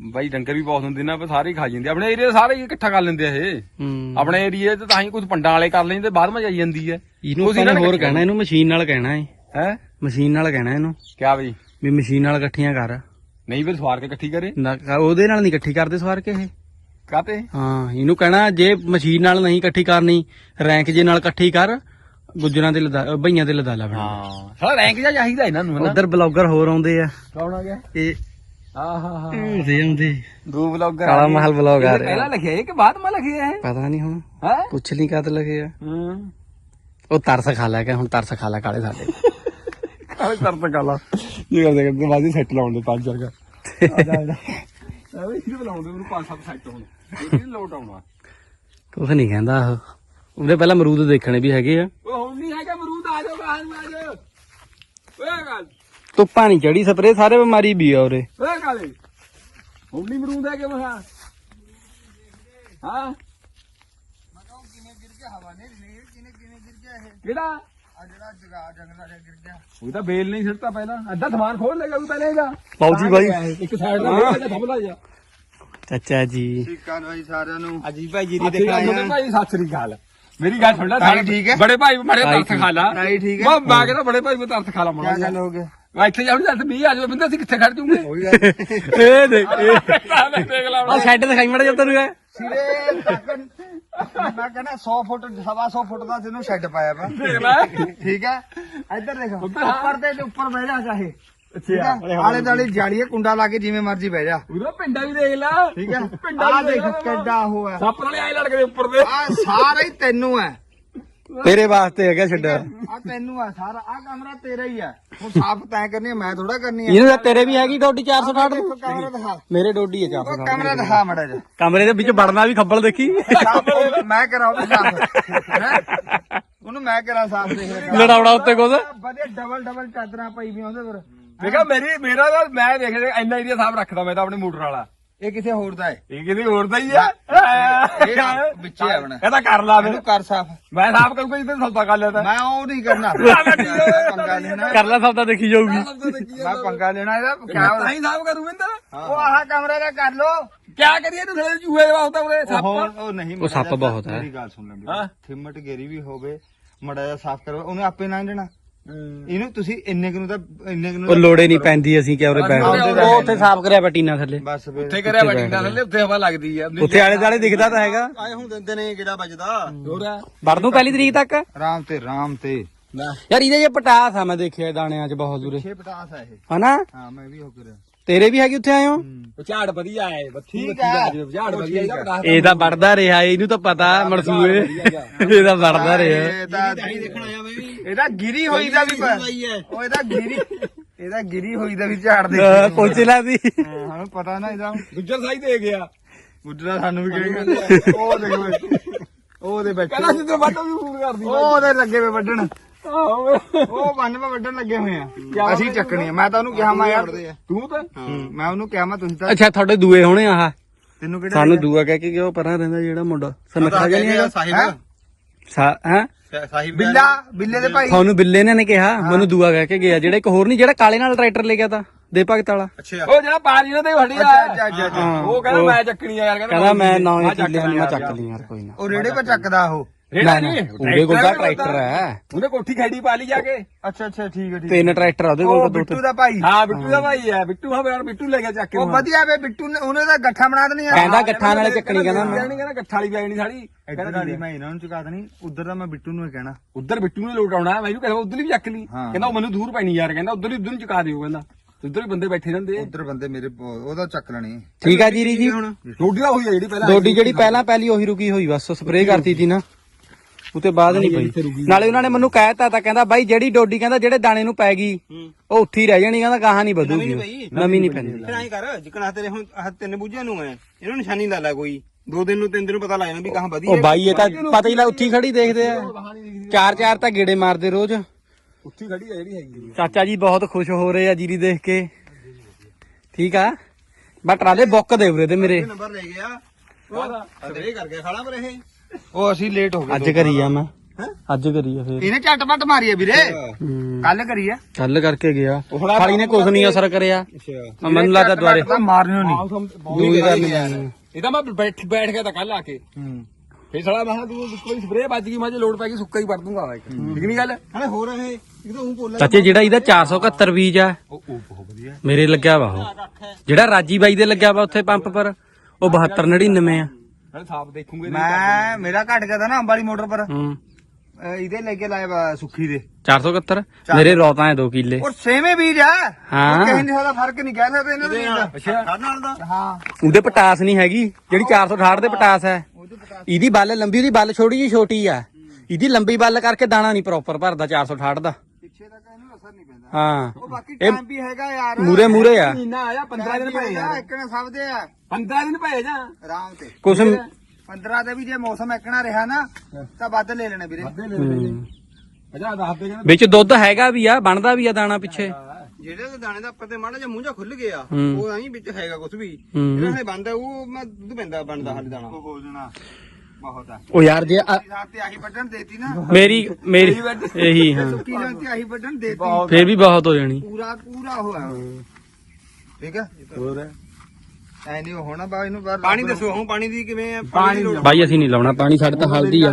ਬਾਈ ਡੰਗਰ ਵੀ ਬਹੁਤ ਹੁੰਦੇ ਨੇ ਪਰ ਸਾਰੇ ਹੀ ਖਾ ਜਾਂਦੇ ਆ। ਆਪਣੇ ਏਰੀਆ ਸਾਰੇ ਹੀ ਇਕੱਠਾ ਕਰ ਲੈਂਦੇ ਆ ਇਹ। ਹੂੰ। ਆਪਣੇ ਏਰੀਆ 'ਚ ਤਾਂ ਹੀ ਕੁਝ ਪੰਡਾਂ ਵਾਲੇ ਕਰ ਲੈਂਦੇ ਬਾਅਦ ਵਿੱਚ ਆਈ ਜਾਂਦੀ ਹੈ। ਇਹਨੂੰ ਕੁਛ ਆਪਾਂ ਨੇ ਇਹਨਾਂ ਨੇ ਹੋਰ ਕਹਿਣਾ ਇਹਨੂੰ ਮਸ਼ੀਨ ਨਾਲ ਕਹਿਣਾ ਹੈ ਹੈ? ਮਸ਼ੀਨ ਨਾਲ ਕਹਿਣਾ ਇਹਨੂੰ। ਕਿਆ ਬਈ? ਵੀ ਮਸ਼ੀਨ ਨਾਲ ਇਕੱਠੀਆਂ ਕਰ। ਨਹੀਂ ਫਿਰ ਸਵਾਰ ਕੇ ਇਕੱਠੀ ਕਰੇ। ਨਾ ਉਹਦੇ ਨਾਲ ਨਹੀਂ ਇਕੱਠੀ ਕਰਦੇ ਸਵਾਰ ਕੇ ਇਹ। ਕਾਤੇ ਹਾਂ ਇਹਨੂੰ ਕਹਿਣਾ ਜੇ ਮਸ਼ੀਨ ਨਾਲ ਨਹੀਂ ਇਕੱਠੀ ਕਰਨੀ ਰੈਂਕ ਜੇ ਨਾਲ ਇਕੱਠੀ ਕਰ ਗੁੱਜਰਾਂ ਤੇ ਲਦਾ ਭਈਆਂ ਤੇ ਲਦਾਲਾ ਬਣਾ ਹਾਂ। ਸਾਲਾ ਰੈਂਕ ਜਾ ਚਾਹੀਦਾ ਇਹਨਾਂ ਨੂੰ ਹਨਾ? ਉਧਰ ਬਲੌਗਰ ਹੋਰ ਆਉਂਦੇ ਆ। ਕੌਣ ਆ ਗਿਆ? ਇਹ ਆਹ ਹਾਂ ਹਾਂ ਆਉਂਦੇ ਦੋ ਬਲੌਗਰ ਕਾਲਾ ਮਹਲ vlog ਆ ਰਿਹਾ। ਪਹਿਲਾਂ ਲਿਖਿਆ ਹੈ ਕਿ ਬਾਅਦ ਮੈਂ ਲਿਖਿਆ ਹੈ? ਪਤਾ ਨਹੀਂ ਹੁਣ। ਹੈ? ਪੁੱਛ ਲਈ ਕਦ ਲਗੇ ਆ। ਹੂੰ। ਉਹ ਤਰਸ ਖਾ ਲੈ ਕੇ ਹੁਣ ਤਰਸ ਖਾ ਲੈ ਕਾਲੇ ਸਾਡੇ। ਕਾਲੇ ਤਰਤ ਕਾਲਾ ਇਹ ਕਰਦੇ ਕਰਦੇ ਬਾਜੀ ਸੈੱਟ ਲਾਉਣ ਦੇ ਪੰਜ ਵਰਗਾ। ਆ ਜਾ ਆ ਇਹਦੇ ਬੁਲਾਉਂਦੇ ਉਹਨੂੰ ਪੰਜ ਸੱਤ ਸੈੱਟ ਹੁਣ। ਇਹ ਨਹੀਂ ਲੋਟ ਆਉਣਾ। ਕੁਛ ਨਹੀਂ ਕਹਿੰਦਾ ਉਹ। ਉਹਦੇ ਪਹਿਲਾਂ ਅਮਰੂਦ ਦੇਖਣੇ ਵੀ ਹੈਗੇ ਆ। ਉਹ ਹੁਣ ਨਹੀਂ ਹੈਗਾ ਮਰੂਦ ਆ ਜਾਓ ਬਾਹਰ ਨੂੰ ਆ ਜਾਓ ਓਏ ਗੱਲ। ਧੁੱਪਾਂ ਨਹੀਂ ਚੜੀ ਸਪਰੇ ਸਾਰੇ ਬਿਮਾਰੀ ਵੀ ਆ ਉਰੇ। ਓਏ ਕਾਲੇ ਹੁਣ ਨਹੀਂ ਮਰੂਦ ਹੈ ਕਿ ਮਹਾ ਹਾਂ। ਕਿਹੜਾ? ਆ ਜਿਹੜਾ ਜਗਾ ਜੰਗਲਾਂ ਦੇ ਗਿਰ ਗਿਆ ਉਹ ਤਾਂ ਬੇਲ ਨਹੀਂ ਸਿੱਟਦਾ ਪਹਿਲਾਂ। ਅੱਧਾ ਸਮਾਨ ਖੋਲ ਲੇਗਾ ਉਹ ਪਹਿਲੇ ਇਹਦਾ। ਲਓ ਜੀ ਬਾਈ। ਇੱਕ ਸਾਈਡ ਦਾ ਥੰਬਲਾ ਜਾ ਚਾਚਾ ਜੀ। ਸਿੱਕਾਂ ਭਾਈ ਸਾਰਿਆਂ ਨੂੰ। ਅਜੀ ਭਾਈ ਜੀ ਗੱਲ ਸੁਣ ਭਾਈ ਸਤਿ ਸ੍ਰੀ ਅਕਾਲ। ਮੇਰੀ ਗੱਲ ਸੁਣ ਲੈ ਤਾਈ ਠੀਕ ਹੈ? ਬੜੇ ਭਾਈ ਬੜੇ ਤਰਸ ਖਾ ਲਾ। ਤਾਈ ਠੀਕ ਹੈ? ਮੈਂ ਮੈਂ ਕਹਿੰਦਾ ਬੜੇ ਭਾਈ ਮੈਂ ਤਰਸ ਖਾ ਲਾ ਮਣਾ ਗੱਲ ਹੋ ਗਿਆ ਮੈਂ ਇੱਥੇ ਜਾਉਂ ਜਦ 20 ਆ ਜਾਵੇ ਬੰਦਾ ਅਸੀਂ ਕਿੱਥੇ ਖੜ ਜੂਗੇ ਉਹੀ ਗੱਲ ਇਹ ਦੇਖ ਇਹ। ਦੇਖ ਲਾ ਆ ਸ਼ੈੱਡ ਦਿਖਾਈ ਮੜਾ ਜਦ ਤੈਨੂੰ ਇਹ। ਸਿਰੇ ਮੈਂ ਕਹਿੰਦਾ 100 ਫੁੱਟ ਸਵਾ 100 ਫੁੱਟ ਦਾ ਤੈਨੂੰ ਸ਼ੈੱਡ ਪਾਇਆ ਵਾ ਦੇਖ ਲੈ। ਠੀਕ ਹੈ? ਇੱਧਰ ਦੇਖ। ਉੱਪਰ ਤੇ ਉੱਪਰ ਬਹਿ ਜਾ ਚਾਹੇ। ਅੱਛਾ ਆਲੇ ਦਾਲੇ ਜਾਲੀਏ ਕੁੰਡਾ ਲਾ ਕੇ ਜਿਵੇਂ ਮਰਜ਼ੀ ਬਹਿ ਜਾ। ਉਹਦਾ ਪਿੰਡਾ ਵੀ ਦੇਖ ਲੈ। ਠੀਕ ਹੈ? ਪਿੰਡਾ ਆ ਵੀ ਦੇਖ। ਕਿੱਡਾ ਉਹ ਹੈ। ਸੱਪ ਨਾਲੇ ਆਏ ਲੜਕੇ ਦੇ ਉੱਪਰ ਦੇ। ਆ ਸਾਰਾ ਹੀ ਤੈਨੂੰ ਹੈ। ਤੇਰੇ ਵਾਸਤੇ ਹੈਗਾ ਛੱਡ। ਆ ਤੈਨੂੰ ਆ ਸਾਰਾ। ਆ ਕਮਰਾ ਤੇਰਾ ਹੀ ਹੈ। ਹੁਣ ਸਾਫ਼ ਤੈਂ ਕਰਨੀ ਹੈ, ਮੈਂ ਥੋੜਾ ਕਰਨੀ ਹੈ। ਇਹਨੂੰ ਤਾਂ ਤੇਰੇ ਵੀ ਹੈਗੀ ਡੋਡੀ 460 ਦੇਖੋ ਕਮਰਾ ਦਿਖਾ। ਮੇਰੇ ਡੋਡੀ ਹੈ ਉਹ 460 ਕਮਰਾ ਦਿਖਾ ਮੜਾ ਜਾ ਕਮਰੇ ਦੇ ਵਿੱਚ ਵੜਨਾ ਵੀ ਖੱਬਲ ਦੇਖੀ। ਸਾਫ਼ ਉਹ ਮੈਂ ਕਰਾਉਂ ਸਾਫ਼ ਉਹਨੂੰ ਮੈਂ ਕਰਾਂ ਸਾਫ਼ ਦੇਖ। ਲੈ ਲੜਾਉਣਾ ਉੱਤੇ ਕੁਝ ਵਧੀਆ ਡਬਲ ਡਬਲ ਚਾਦਰਾਂ ਪਈ ਵੀ ਉਹਦੇ ਪਰ। ਦੇਖਾ ਮੇਰੀ ਮੇਰਾ ਤਾਂ ਮੈਂ ਦੇਖ ਰਿਹਾ ਇੰਨਾ ਏਰੀਆ ਸਾਫ਼ ਰੱਖਦਾ ਮੈਂ ਤਾਂ ਆਪਣੇ ਮੋਟਰ ਵਾਲਾ। ਇਹ ਕਿਸੇ ਹੋਰ ਦਾ ਹੈ? ਇਹ ਕਿਤੇ ਹੋਰ ਦਾ ਹੀ ਆ। ਇਹ ਵਿੱਚੇ ਆ ਆਪਣਾ। ਇਹ ਤਾਂ ਕਰ ਲਾ ਇਹਨੂੰ ਕਰ ਸਾਫ਼। ਮੈਂ ਸਾਫ਼ ਕਰੂੰਗਾ ਜਿੱਦਾਂ ਸੌਦਾ ਕਰ ਲਿਆ ਤਾਂ। ਮੈਂ ਉਹ ਨਹੀਂ ਕਰਨਾ। ਮੈਂ ਪੰਗਾ ਲੈਣਾ। ਕਰ ਲੈ ਸਭ ਤਾਂ ਦੇਖੀ ਜਾਊਗੀ। ਮੈਂ ਪੰਗਾ ਲੈਣਾ ਇਹਦਾ ਕਿਆ ਤਾਂ ਹੀ ਸਾਫ਼ ਕਰੂ ਬਿੰਦਰ ਉਹ ਆਹ ਕਮਰੇ ਦਾ ਕਰ ਲੋ ਕਿਆ ਕਰੀਏ ਇਹਨੂੰ ਥਲੇ ਚੂਹੇ ਦੇ ਵਾਸਤੇ ਉਹਦੇ ਸੱਪ। ਉਹ ਨਹੀਂ ਉਹ ਸੱਪ ਬਹੁਤ ਹੈ। ਮੇਰੀ ਗੱਲ ਸੁਣ ਲੈ ਹਾਂ। ਮੇਰੀ ਥਿਮਟ ਗੇਰੀ ਵੀ ਹੋਵੇ ਮੜਾ ਜਿਹਾ ਸਾਫ਼ ਕਰੋ ਉਹਨੇ ਆਪੇ ਲੰਘ ਜਾਣਾ। ਇਹਨੂੰ ਤੁਸੀਂ ਇੰਨੇ ਕੁ ਨੂੰ ਤਾਂ ਇੰਨੇ ਕੁ ਨੂੰ ਉਹ ਤਾਂ- ਲੋੜੇ ਨਹੀਂ ਪੈਂਦੀ ਅਸੀਂ ਕਿ ਉਰੇ ਬੈਠ ਉਹ ਉੱਥੇ ਸਾਫ਼ ਕਰਿਆ ਬਟੀਨਾ ਥੱਲੇ। ਬਸ ਫਿਰ ਉੱਥੇ ਕਰਿਆ ਬੈਠਿੰਦਾ ਥੱਲੇ ਉੱਥੇ ਹਵਾ ਲੱਗਦੀ ਆ। ਉੱਥੇ ਆਲੇ ਦਾਲੇ ਦਿਖਦਾ ਤਾਂ ਹੈਗਾ। ਆਏ ਹੁਣ ਦਿੰਦੇ ਨੇ ਕਿਹੜਾ ਵੱਜਦਾ। ਹੋਰ ਆ। ਵੜ ਦੂੰ ਪਹਿਲੀ ਤਰੀਕ ਤੱਕ? ਰਾਮ ਤੇ ਰਾਮ ਤੇ। ਯਾਰ ਇਹਦੇ ਜੇ ਪਟਾਸ ਆ ਮੈਂ ਦੇਖਿਆ ਦਾਣਿਆਂ 'ਚ ਬਹੁਤ ਦੂਰੇ। 6 ਪਟਾਸ ਆ ਇਹ। ਹਨਾ? ਹਾਂ ਮੈਂ ਵੀ ਹੋ ਕਰਿਆ ਤੇਰੇ ਵੀ ਹੈਗੀ ਉੱਥੇ ਆਇਓ ਉਹ ਝਾੜ ਵਧੀਆ ਹੈ ਬੱਤੀ ਠੀਕ ਬੱਤੀ ਦਾ ਹੈ। ਅੱਜ ਝਾੜ ਵਧੀਆ ਇਹਦਾ ਬਤਾ ਇਹ ਤਾਂ ਵੜਦਾ ਰਿਹਾ ਇਹਨੂੰ ਤਾਂ ਪਤਾ ਮਰਸੂਏ ਇਹ ਤਾਂ ਵੜਦਾ ਰਿਹਾ। ਇਹ ਤਾਂ ਦੇਖਣ ਆਇਆ ਮੈਂ ਵੀ। ਇਹਦਾ ਗਿਰੀ ਹੋਈ ਦਾ ਵੀ ਪ- ਉਹ ਇਹਦਾ ਗਿਰੀ ਇਹਦਾ ਗਿਰੀ ਹੋਈ ਦਾ ਵੀ ਝਾੜ ਦੇ ਅਹ ਪੁੱਛ ਲੈ ਸੀ ਸਾਨੂੰ ਪਤਾ ਨਾ ਇਹਦਾ। ਗੁੱਜਰ ਸਾਈ ਦੇ ਗਿਆ। ਗੁੱਜਰਾ ਸਾਨੂੰ ਵੀ ਕਹੇਗਾ। ਉਹ ਦੇਖ ਉਹ ਦੇ ਬੈਠੇ ਕਹਿੰਦਾ ਸਿੱਧੇ ਵੱਟੋ ਵੀ ਫੋਨ ਕਰਦੀ। ਉਹ ਉਹਦੇ ਲੱਗੇ ਵੇ ਵੱਢਣ। ਆਹੋ। ਉਹ ਬੰਨ ਪਾ ਵੱਢਣ ਲੱਗੇ ਹੋਏ ਆ। ਅਸੀਂ ਚੱਕਣੀ ਆ। ਮੈਂ ਤਾਂ ਉਹਨੂੰ ਕਿਹਾ ਮੈਂ ਯਾਰ ਤੂੰ ਤਾਂ ਮੈਂ ਉਹਨੂੰ ਕਿਹਾ ਮੈਂ ਤੁਸੀਂ ਤਾਂ ਅੱਛਾ ਤੁਹਾਡੇ ਦੂਏ ਹੋਣੇ ਆਹ? ਤੈਨੂੰ ਕਿਹੜਾ ਸਾਨੂੰ ਦੂਆ ਕਹਿ ਕੇ ਗਿਆ ਉਹ ਪਰਾਂ ਰਹਿੰਦਾ ਜਿਹੜਾ ਮੁੰਡਾ। ਸਨਖਾ ਜਿਹਾ ਨਹੀਂ ਹੈਗਾ ਸਾਹਿਬ ਹਾਂ? ਸਾਹਿਬ ਬਿੱਲਾ ਬਿੱਲੇ ਦੇ ਭਾਈ। ਤੁਹਾਨੂੰ ਬਿੱਲੇ ਨੇ ਨੇ ਕਿਹਾ ਮੈਨੂੰ ਦੂਆ ਕਹਿ ਕੇ ਗਿਆ। ਜਿਹੜਾ ਇੱਕ ਹੋਰ ਨਹੀਂ ਜਿਹੜਾ ਕਾਲੇ ਨਾਲ ਟਰੈਕਟਰ ਲੈ ਗਿਆ ਤਾਂ ਦੇ ਭਗਤ ਵਾਲਾ। ਅੱਛਾ। ਉਹ ਜਿਹੜਾ ਪਾਣੀ ਇਹਨਾਂ ਦੇ ਵੱਡੀ ਹਾਂ, ਉਹ ਕਹਿੰਦਾ ਮੈਂ ਚੱਕਣੀ ਆ ਯਾਰ ਕਹਿੰਦਾ ਮੈਂ ਨੌ ਚੱਕ ਮੈਂ ਚੱਕ ਲਈ ਯਾਰ ਕੋਈ ਨਾ। ਉਹ ਰੇੜੇ ਪਰ ਚੱਕਦਾ ਉਹ। ਰੇੜਾ ਨਾ, ਨਹੀਂ ਉਹਦੇ ਕੋਲ ਤਾਂ ਟਰੈਕਟਰ ਹੈ। ਉਹਨੇ ਕੋਠੀ ਖੈੜੀ ਪਾ ਲਈ ਜਾ ਕੇ। ਅੱਛਾ ਅੱਛਾ ਠੀਕ ਹੈ ਠੀਕ ਤਿੰਨ ਟਰੈਕਟਰ ਆ ਉਹਦੇ ਉਹ ਕੋਲ ਤਾਂ ਦੋ ਬਿੱਟੂ ਦਾ ਭਾਈ। ਹਾਂ ਬਿੱਟੂ ਦਾ ਭਾਈ ਹੈ। ਬਿੱਟੂ ਹਾਂ ਯਾਰ ਬਿੱਟੂ ਲੈ ਗਿਆ ਚੱਕ ਕੇ ਉਹ ਵਧੀਆ ਵੇ ਬਿੱਟੂ ਨੇ ਉਹਨੇ ਤਾਂ ਗੱਠਾ ਬਣਾ ਦੇਣੀ ਆ। ਕਹਿੰਦਾ ਗੱਠਾਂ ਨਾਲੇ ਚੱਕਣੀ ਕਹਿੰਦਾ ਮੈਂ। ਕਹਿੰਦਾ ਕਹਿੰਦਾ ਗੱਠਾ ਵਾਲੀ ਪੈ ਜਾਣੀ ਸਾਡੀ ਇੱਧਰ ਵਾਲੀ ਮੈਂ ਇਹਨਾਂ ਨੂੰ ਚੁਕਾ ਦੇਣੀ। ਉਧਰ ਦਾ ਮੈਂ ਬਿੱਟੂ ਨੂੰ ਹੀ ਕਹਿਣਾ। ਉਧਰ ਬਿੱਟੂ ਨੇ ਲੋਟ ਆਉਣਾ। ਮੈਨੂੰ ਕਹਿੰਦਾ ਉਧਰ ਵੀ ਚੱਕ ਲਈ। ਕਹਿੰਦਾ ਉਹ ਮੈਨੂੰ ਦੂਰ ਪੈਣੀ ਯਾਰ ਕਹਿੰਦਾ ਉਧਰ ਹੀ ਉਧਰ ਨੂੰ ਚੁਕਾ ਦਿਓ ਕਹਿੰਦਾ। ਉਧਰ ਵੀ ਬੰਦੇ ਬੈਠੇ ਰਹਿੰਦੇ। ਉਧਰ ਬੰਦੇ ਮੇਰੇ ਉਹਦਾ ਚੱਕ ਲੈਣੀ। ਠੀਕ ਆ ਜੀਰੀ ਜੀ ਰੋਟੀ ਦਾ ਹੋਈ ਆ ਜਿਹੜੀ ਪਹਿਲਾਂ ਡੋਡੀ ਜਿਹੜੀ ਪਹਿਲਾਂ ਪਹਿਲੀ ਉਹੀ ਰੁਕੀ ਹੋਈ ਬਸ ਸਪਰੇਅ ਕਰਤੀ ਸੀ ਨਾ। ਉਤੇ ਬਾਅਦ ਨਹੀਂ ਪਈ। ਨਾਲੇ ਉਹਨਾਂ ਨੇ ਮੈਨੂੰ ਕਹਿਤਾ ਤਾਂ ਕਹਿੰਦਾ ਬਾਈ ਜਿਹੜੀ ਡੋਡੀ ਕਹਿੰਦਾ ਜਿਹੜੇ ਦਾਣੇ ਨੂੰ ਪੈ ਗਈ ਉਹ ਉੱਥੇ ਹੀ ਰਹਿ ਜਾਣੀ ਕਹਿੰਦਾ ਗਾਹਾਂ ਨਹੀਂ ਵਧੂਗੀ। ਨਵੀਂ ਨਹੀਂ ਪੈਂਦੀ। ਫਿਰ ਐਂ ਕਰ ਜਿਕਣਾ ਤੇਰੇ ਹੁਣ ਆਹ ਤਿੰਨ ਬੂਝਿਆਂ ਨੂੰ ਐ ਇਹਨੂੰ ਨਿਸ਼ਾਨੀ ਲਾ ਲੈ ਕੋਈ। ਦੋ ਦਿਨ ਨੂੰ ਤਿੰਨ ਦਿਨ ਨੂੰ ਪਤਾ ਲੱਗ ਜਾਣਾ ਵੀ ਕਹਾਂ ਵਧੀਆ ਉਹ ਬਾਈ ਇਹ ਤਾਂ ਪਤਾ ਹੀ ਲੱਗ ਉੱਥੇ ਖੜੀ ਦੇਖਦੇ ਆ। ਚਾਰ ਚਾਰ ਤਾਂ ਗੇੜੇ ਮਾਰਦੇ ਰੋਜ਼। ਉੱਥੇ ਖੜੀ ਆ ਜਿਹੜੀ ਹੈਗੀ ਚਾਚਾ ਜੀ ਬਹੁਤ ਖੁਸ਼ ਹੋ ਰਹੇ ਆ ਜੀਰੀ ਦੇਖ ਕੇ। ਠੀਕ ਆ? ਬਸ ਟਰਾਲੇ ਬੁੱਕ ਦੇ ਉਰੇ ਤੇ ਮੇਰੇ। ਨੰਬਰ ਲੈ ਗਿਆ। ਉਹ ਸਪਰੇ ਕਰ ਗਿਆ ਖਾਲਾ ਪਰ ਇਹ। ਉਹ ਅਸੀਂ ਲੇਟ ਹੋ ਗਏ ਅੱਜ ਕਰੀ ਆ ਮੈਂ। ਅੱਜ ਕਰੀ ਆ ਫੇਰ। ਇਹਨੇ ਝਟਪਟ ਮਾਰੀ ਆ ਵੀਰੇ। ਕੱਲ ਕਰੀ ਆ। ਕੱਲ ਕਰਕੇ ਗਿਆ। ਖਾਲੀ ਨੇ ਕੁਝ ਨਹੀਂ ਅਸਰ ਕਰਿਆ। ਅੱਛਾ। ਮੈਨੂੰ ਲੱਗਦਾ ਦੁਆਰੇ ਮਾਰਨਿਓ ਨਹੀਂ ਦੂਈ ਕਰਨੀ ਪੈਣੀ। ਇਹ ਤਾਂ ਮੈਂ ਬੈਠ ਬੈਠ ਗਿਆ ਤਾਂ ਕੱਲ ਆ ਕੇ। ਫੇਰ ਸਾਲਾ ਮੈਂ ਤੂੰ ਕੋਈ ਸਪਰੇਅ ਵੱਜ ਗਈ ਮੈਂ ਜੇ ਲੋਡ ਪੈ ਗਈ ਸੁੱਕਾ ਹੀ ਵੜ ਦੂੰਗਾ ਇੱਕ। ਠੀਕ ਨਹੀਂ ਗੱਲ? ਹਲੇ ਹੋਰ ਇਹ ਇਹ ਤਾਂ ਉਹ ਬੋਲ ਚਾਚੇ ਜਿਹੜਾ ਇਹਦਾ 471 ਬੀਜ ਆ ਉਹ ਉਹ ਬਹੁਤ ਵਧੀਆ। ਮੇਰੇ ਲੱਗਿਆ ਵਾ ਉਹ। ਜਿਹੜਾ ਰਾਜੀ ਬਾਈ ਦੇ ਲੱਗਿਆ ਵਾ ਉੱਥੇ ਪੰਪ ਪਰ ਉਹ 7299 ਆ। ਨਾਲੇ ਸਾਫ਼ ਦੇਖੂਗੇ ਮੈਂ ਮੇਰਾ ਘਟ ਗਿਆ ਤਾਂ ਨਾ ਅੰਬ ਵਾਲੀ ਮੋਟਰ ਪਰ। ਹੂੰ। ਇਹਦੇ ਲੈ ਕੇ ਲਾਇਆ ਵਾ ਸੁੱਖੀ ਦੇ। 471 ਮੇਰੇ ਰੌਤਾਂ ਹੈ 2 ਕਿੱਲੇ। ਔਰ ਸੇਵੇਂ ਬੀਜ ਆ। ਹਾਂ। ਕਿਸੇ ਨੇ ਸਾਡਾ ਫ਼ਰਕ ਨਹੀਂ ਕਹਿ ਸਕਦੇ ਇਹਨਾਂ ਦੇ ਬੀਜ ਦਾ। ਅੱਛਾ। ਨਾਲ ਦਾ। ਹਾਂ। ਉਹਦੇ ਪਟਾਸ ਨਹੀਂ ਹੈਗੀ ਜਿਹੜੀ 468 ਦੇ ਪਟਾਸ ਹੈ। ਇਹਦੀ ਬੱਲ ਲੰਬੀ ਉਹਦੀ ਬੱਲ ਛੋਟੀ ਜੀ ਛੋਟੀ ਆ। ਇਹਦੀ ਲੰਬੀ ਬੱਲ ਕਰਕੇ ਦਾਣਾ ਨਹੀਂ ਪ੍ਰੋਪਰ ਭਰਦਾ 468 ਦਾ। ਪਿੱਛੇ ਤੱਕ ਇਹਨੂੰ ਅਸਰ ਨਹੀਂ ਪੈਂਦਾ। ਹਾਂ। ਉਹ ਬਾਕੀ ਇਹ ਟਾਈਮ ਵੀ ਹੈਗਾ ਯਾਰ। ਮੂਰੇ ਮੂਰੇ ਆ। ਮਹੀਨਾ ਆਇਆ 15 ਦਿਨ ਪਏ ਯਾਰ। ਇੱਕਣਾ ਸਭ ਦੇ ਆ। 15 ਦਿਨ ਪਏ ਜਾਂ? ਆਰਾਮ ਤੇ। ਕੁਛ 15 ਦੇ ਵੀ ਜੇ ਮੌਸਮ ਇੱਕਣਾ ਰਿਹਾ ਨਾ ਤਾਂ ਵੱਧ ਲੈ ਲੈਣੇ ਵੀਰੇ। ਅੱਧੇ ਲੈ ਲੈਣੇ ਅਜਾ ਦੱਸ ਦੇ ਕਹਿੰਦਾ ਵਿੱਚ ਦੁੱਧ ਹੈਗਾ ਵੀ ਆ ਬਣਦਾ ਵੀ ਆ ਦਾਣਾ ਪਿੱਛੇ। ਜਿਹੜੇ ਦੇ ਦਾਣੇ ਦਾ ਤੇ ਮਾੜਾ ਜਿਹਾ ਮੂੰਹ ਜਿਹਾ ਖੁੱਲ ਗਿਆ। ਉਹ ਐਂ ਵਿੱਚ ਹੈਗਾ ਕੁਝ ਵੀ। ਜਿਹੜਾ ਹਲੇ ਬੰਦ ਉਹ ਮੈਂ ਦੁੱਧ ਪੈਂਦਾ ਬਣਦਾ ਹਾਲੇ ਦਾਣਾ। ਹੋ ਜਾਣਾ। ਬਹੁਤ ਆ। ਉਹ ਯਾਰ ਜੇ ਆ- ਰਾਤ ਤੇ ਆਹੀ ਵੱਢਣ ਦੇਤੀ ਨਾ। ਮੇਰੀ ਮੇਰੀ ਇਹੀ ਹਾਂ। ਸੁੱਕੀ ਜਾਂ ਤੇ ਆਹੀ ਵੱਢਣ ਦੇਤੀ। ਫੇਰ ਵੀ ਬਹੁਤ ਹੋ ਜਾਣੀ। ਪੂਰਾ ਪੂਰਾ ਹੋਇਆ। ਠੀਕ ਹੋਰ? ਐ ਨਹੀਂ ਹੋਣਾ ਬਾ ਇਹਨੂੰ ਬਾਹਰ ਪਾਣੀ ਦੱਸੋ ਹੁਣ ਪਾਣੀ ਦੀ ਕਿਵੇਂ ਹੈ ਪਾਣੀ ਦੀ ਲੋੜ ਬਾਈ ਅਸੀਂ ਨਹੀਂ ਲਾਉਣਾ ਪਾਣੀ ਸਾਡੇ ਤਾਂ ਹਲਦੀ ਆ।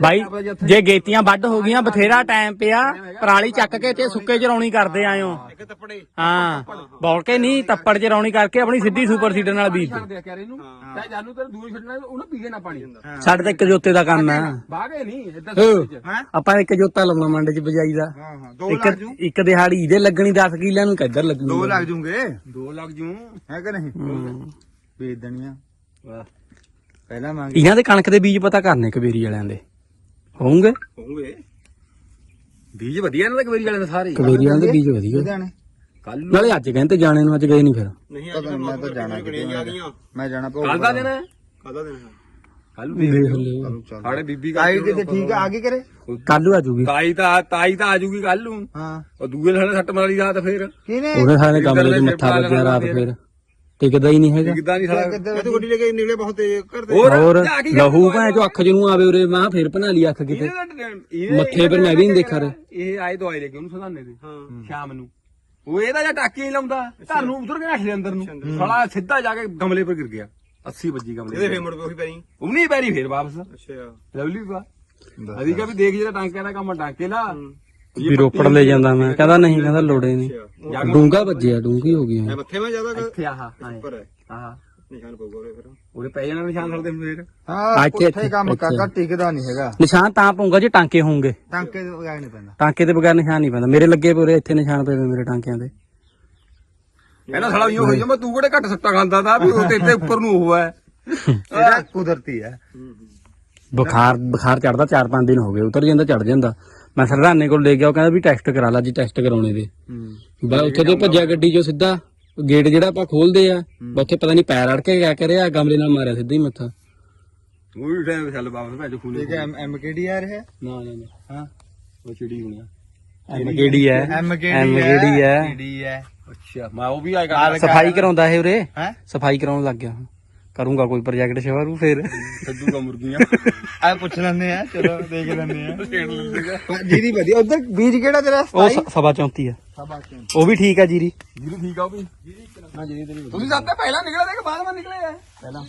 ਬਾਈ ਜੇ ਗੇਤੀਆਂ ਵੱਢ ਹੋ ਗਈਆਂ ਬਥੇਰਾ ਟਾਈਮ ਪਿਆ ਪਰਾਲੀ ਚੱਕ ਕੇ ਤੇ ਸੁੱਕੇ ਚ ਰੌਣੀ ਕਰਦੇ ਆਇਓ ਇੱਕ ਤੱਪੜੇ। ਹਾਂ ਬੋਲ ਕੇ ਨਹੀਂ ਤੱਪੜ ਚ ਰੌਣੀ ਕਰਕੇ ਆਪਣੀ ਸਿੱਧੀ ਸੁਪਰ ਸੀਡਰ ਨਾਲ ਬੀਜ ਦਿਓ। ਛੱਡ ਦਿਆ ਕਰ ਇਹਨੂੰ ਚਾਹੇ ਜਾਨੂ ਤੇਰੇ ਦੂਰ ਛੱਡਣਾ ਉਹਨੂੰ ਪੀਏ ਨਾ ਪਾਣੀ। ਸਾਡੇ ਤਾਂ ਇੱਕ ਜੋਤੇ ਦਾ ਕੰਮ ਹੈਂ? ਆਪਾਂ ਇੱਕ ਜੋਤਾ ਲਾਉਣਾ ਮੰਡ ਚ ਬਜਾਈ ਦਾ। ਹਾਂ ਹਾਂ ਦੋ ਇੱਕ ਲੱਗ ਜੂ। ਇੱਕ ਦਿਹਾੜੀ ਇਹਦੇ ਲੱਗਣੀ 10 ਕਿੱਲਿਆਂ ਨੂੰ ਕਿੱਧਰ ਲੱਗਣੀ ਦੋ ਲੱਗ ਜੂਗੇ? ਦੋ ਲੱਗ ਜੂ। ਹੈ ਕਿ ਨਹੀਂ? ਪਹਿਲਾਂ ਮੰਗ ਇਹਨਾਂ ਦੇ ਕਣਕ ਦੇ ਬੀਜ ਪਤਾ ਕਰਨੇ ਕਬੇਰੀ ਵਾਲਿਆਂ ਦੇ। ਹੋਣਗੇ ਹੋਊਗੇ। ਬੀਜ ਵਧੀਆ ਇਹਨਾਂ ਦੇ ਕਵੇਰੀ ਵਾਲੇ ਦੇ ਸਾਰੇ। ਕਬੇਰੀ ਵਾਲਿਆਂ ਦੇ ਬੀਜ ਵਧੀਆ। ਕੱਲ ਨਾਲੇ ਅੱਜ ਕਹਿੰਦੇ ਜਾਣੇ ਨੂੰ ਅੱਜ ਗਏ ਨਹੀਂ ਫਿਰ। ਨਹੀਂ ਪਤਾ ਨੀ, ਮੈਂ ਤਾਂ ਜਾਣਾ ਕਿਤੇ ਆ। ਮੈਂ ਜਾਣਾ ਪਊ ਕੱਲ ਦਾ ਦਿਨ ਹੈ? ਕਾਹਦਾ ਦੇਣਾ ਕੱਲ ਦੇਖ ਲਿਓ। ਸਾਡੇ ਬੀਬੀ ਆਈ ਕਿਤੇ ਠੀਕ ਆ? ਆਗੇ ਕਰੇ ਕੱਲ ਨੂੰ ਆ ਜੂਗੀ। ਤਾਈ ਤਾਂ ਤਾਈ ਤਾਂ ਆ ਜੂਗੀ ਕੱਲ ਨੂੰ। ਹਾਂ। ਉਹ ਦੂਏ ਸਾਲੇ ਸੱਟ ਮਾਰੀ ਰਾਤ ਫੇਰ। ਕਿਨੇ ਉਹਦੇ ਸਾਰੇ ਕਮਰੇ 'ਚ ਮੱਥਾ ਵੱਜਿਆ ਰਾਤ ਫਿਰ। ਟਿਕਦਾ ਹੀ ਨਹੀਂ ਹੈਗਾ। ਕਿਦਾਂ ਨਹੀਂ ਸਾਲਾ ਇਹ ਤਾਂ ਗੱਡੀ ਲੈ ਕੇ ਨਿਕਲੇ ਬਹੁਤ ਤੇਜ਼ ਘਰ ਦੇ। ਹੋਰ? ਕੇ ਲਹੂ ਭਾਂ ਚੋ ਅੱਖ ਜਿਹਨੂੰ ਆਵੇ ਉਰੇ ਮਾਂ ਫਿਰ ਬਣਾ ਲਈ ਅੱਖ ਕਿਤੇ। ਮੱਥੇ ਪਰ ਮੈਂ ਵੀ ਨਹੀਂ ਦੇਖਾ ਰਿਹਾ ਇਹ ਆਏ ਦਵਾਈ ਲੈ ਕੇ ਉਹਨੂੰ ਸਦਾਨੇ ਦੇ ਹਾਂ। ਸ਼ਾਮ ਨੂੰ। ਉਹ ਇਹਦਾ ਜਾਂ ਟਾਕੀ ਨਹੀਂ ਲਾਉਂਦਾ। ਘਰ ਨੂੰ ਉਧਰ ਗਿਆ ਦੇ ਅੰਦਰ ਨੂੰ। ਸਾਲਾ ਸਿੱਧਾ ਜਾ ਕੇ ਗਮਲੇ ਪਰ ਗਿਰ ਗਿਆ। 80 ਵੱਜੀ ਗਮਲੇ ਇਹਦੇ ਤੇ। ਫੇਰ ਮੁੜ ਕੇ ਉਹੀ ਪੈਣੀ ਉਹ ਨਹੀਂ ਪੈਰੀ ਫੇਰ ਵਾਪਸ। ਅੱਛਾ। ਲਵਲੀ ਬਾ। ਅਦੀ ਕਾ ਵੀ ਦੇਖ ਜਿਹੜਾ ਟਾਂਕਿਆਂ ਦਾ ਕੰਮ ਟਾਂਕੇ ਲਾ। ਵੀ ਰੋਪੜ ਲੈ ਜਾਂਦਾ ਮੈਂ। ਕਹਿੰਦਾ ਨਹੀਂ ਕਹਿੰਦਾ ਲੋੜੇ ਨਹੀਂ। ਡੂੰਗਾ ਵੱਜਿਆ ਡੂੰਗੀ ਹੋ ਗਈ ਮੈਂ ਮੱਥੇ ਮੈਂ ਜ਼ਿਆਦਾ ਇੱਥੇ ਆਹ ਉੱਪਰ ਹੈ। ਆਹ। ਨਿਸ਼ਾਨ ਪਊਗਾ ਫਿਰ। ਉਹਦੇ ਪੈ ਜਾਣਾ ਨਿਸ਼ਾਨ ਸਾਡੇ ਫੇਰ। ਹਾਂ ਇੱਥੇ- ਉੱਥੇ ਕੰਮ ਇੱਥੇ। ਕਰਦਾ ਟਿਕਦਾ ਨਹੀਂ ਹੈਗਾ। ਨਿਸ਼ਾਨ ਤਾਂ ਪਊਗਾ ਜੇ ਟਾਂਕੇ ਹੋਣਗੇ ਟਾਂਕੇ ਦੇ ਬਗੈਰ ਨਹੀਂ ਪੈਂਦਾ। ਟਾਂਕੇ ਦੇ ਬਗੈਰ ਨਿਸ਼ਾਨ ਨਹੀਂ ਪੈਂਦਾ। ਮੇਰੇ ਲੱਗੇ ਪੂਰੇ ਇੱਥੇ ਨਿਸ਼ਾਨ ਪਏ ਮੇਰੇ ਟਾਂਕਿਆਂ ਦੇ। ਕਹਿੰਦਾ ਸਾਲਾ ਇਉਂ ਹੋਈ ਜਾਂਦਾ ਤੂੰ ਕਿਹੜੇ ਘੱਟ ਸੱਟਾ ਖਾਂਦਾ ਤਾਂ ਵੀ ਉਹ ਤੇ ਇੱਥੇ ਉੱਪਰ ਨੂੰ ਉਹ ਹੈ। ਇਹਦਾ ਕੁਦਰਤੀ ਹੈ। ਬੁਖਾਰ ਬੁਖਾਰ ਚੜਦਾ 4-5 ਦਿਨ ਹੋ ਗਏ ਉਤਰ ਜਾਂਦਾ ਚੜ ਜਾਂਦਾ। ਮੈਂ ਸਰਦਾਨੇ ਕੋਲ ਲੈ ਗਿਆ ਉਹ ਕਹਿੰਦਾ ਵੀ ਟੈਸਟ ਕਰਾ ਲਾ ਜੀ ਟੈਸਟ ਕਰਾਉਣੇ ਦੇ। ਬਾ ਉੱਥੇ ਤੋਂ ਭੱਜਿਆ ਗੱਡੀ ਚੋਂ ਸਿੱਧਾ ਗੇਟ ਜਿਹੜਾ ਆਪਾਂ ਖੋਲਦੇ ਆ ਬਾ ਉੱਥੇ ਪਤਾ ਨਹੀਂ ਪੈਰ ਅੜ ਕੇ ਕਿਆ ਕਰਿਆ ਗਮਲੇ ਨਾਲ ਮਾਰਿਆ ਸਿੱਧਾ ਹੀ ਮੱਥਾ। ਉਹ ਵੀ ਟਾਈਮ ਚੱਲ ਵਾਪਸ ਭੇਜ ਖੂਨੇ ਠੀਕ ਹੈ ਐਮ ਕੇ ਆ ਰਿਹਾ ਨਾ ਨਾ ਨਾ। ਹਾਂ ਉਹ ਚਿੜੀ ਹੋਣੀ ਐਮ ਕਿਹੜੀ ਹੈ? ਐਮ ਕੇ ਐਮ ਕਿਹੜੀ ਹੈ? ਡੀ ਹੈ? ਅੱਛਾ ਮੈਂ ਉਹ ਵੀ ਆਏਗਾ ਸਫ਼ਾਈ ਕਰਾਉਂਦਾ ਇਹ ਉਰੇ? ਹੈ? ਸਫ਼ਾਈ ਕਰਾਉਣ ਲੱਗ ਗਿਆ। ਕਰੂੰਗਾ ਕੋਈ ਪ੍ਰੋਜੈਕਟ ਸ਼ਵਾਰੂ ਫੇਰ। ਸੱਦੂ ਦਾ ਮੁਰਗੀਆਂ। ਆ ਪੁੱਛ ਲੈਂਦੇ ਆ ਚਲੋ ਦੇਖ ਲੈਂਦੇ ਆ। ਜੀਰੀ ਵਧੀਆ। ਉਧਰ ਬੀਜ ਕਿਹੜਾ ਤੇਰਾ? ਉਹ ਸ- ਸਵਾ 34 ਆ। ਉਹ ਵੀ ਠੀਕ ਆ ਜੀਰੀ। ਜਿਹੜੀ ਠੀਕ ਆ ਉਹ ਵੀ? ਜਿਹੜੀ ਤੇਰੀ ਤੁਸੀਂ ਸਭ ਤੋਂ ਪਹਿਲਾਂ ਨਿਕਲੇ ਤੇ ਕਿ ਬਾਅਦ ਵਿੱਚ ਨਿਕਲੇ ਆ। ਪਹਿਲਾਂ।